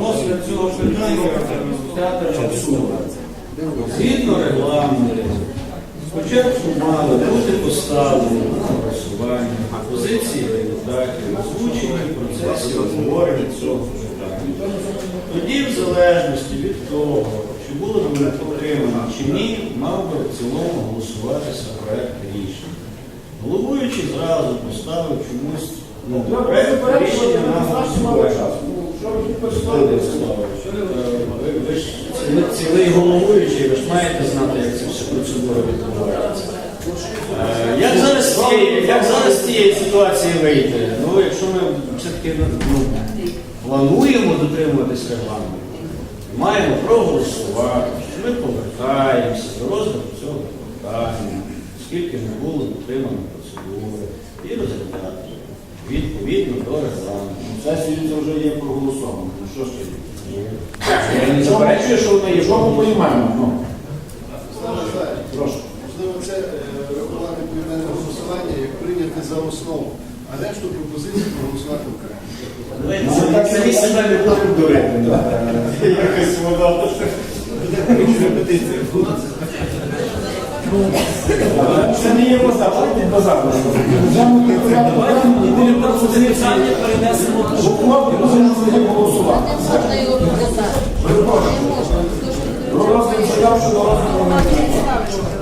Розгляд цього питання. Згідно регламенту, спочатку мали бути поставлені на голосування позиції депутатів, озвучені в процесі обговорення цього питання. Тоді, в залежності від того, чи було б підтримано чи ні, мав би в цілому голосуватися проект рішення. Головуючий зразу поставив чомусь ну, проект рішення на голосування. Володимир Славович, е, ви- ви ж ціли- цілий головуючий, ви ж маєте знати, як ця вся процедура відбувається. Е, Як зараз з цієї, ситуації вийти? Ну, якщо ми все-таки ну, плануємо дотримуватись регламенту, маємо проголосувати, що ми повертаємося до розгляду цього питання, оскільки не було дотримано процедури, відповідно до регламенту. Сесію це вже є проголосовано. Ну що ж ти? Я не заперечую, що вона є Що ми приймаємо? Ну, Прошу. Можливо, це е, рахувати поєднане голосування, як прийняти за основу, а решту пропозицій проголосувати окремо. ну, так самі себе не будемо дурити. Якось воно. Це не є базар, а це базар питання перенесемо. голосувати. Можна його показати. Перепрошую. Розгляд заявшу до розгляду.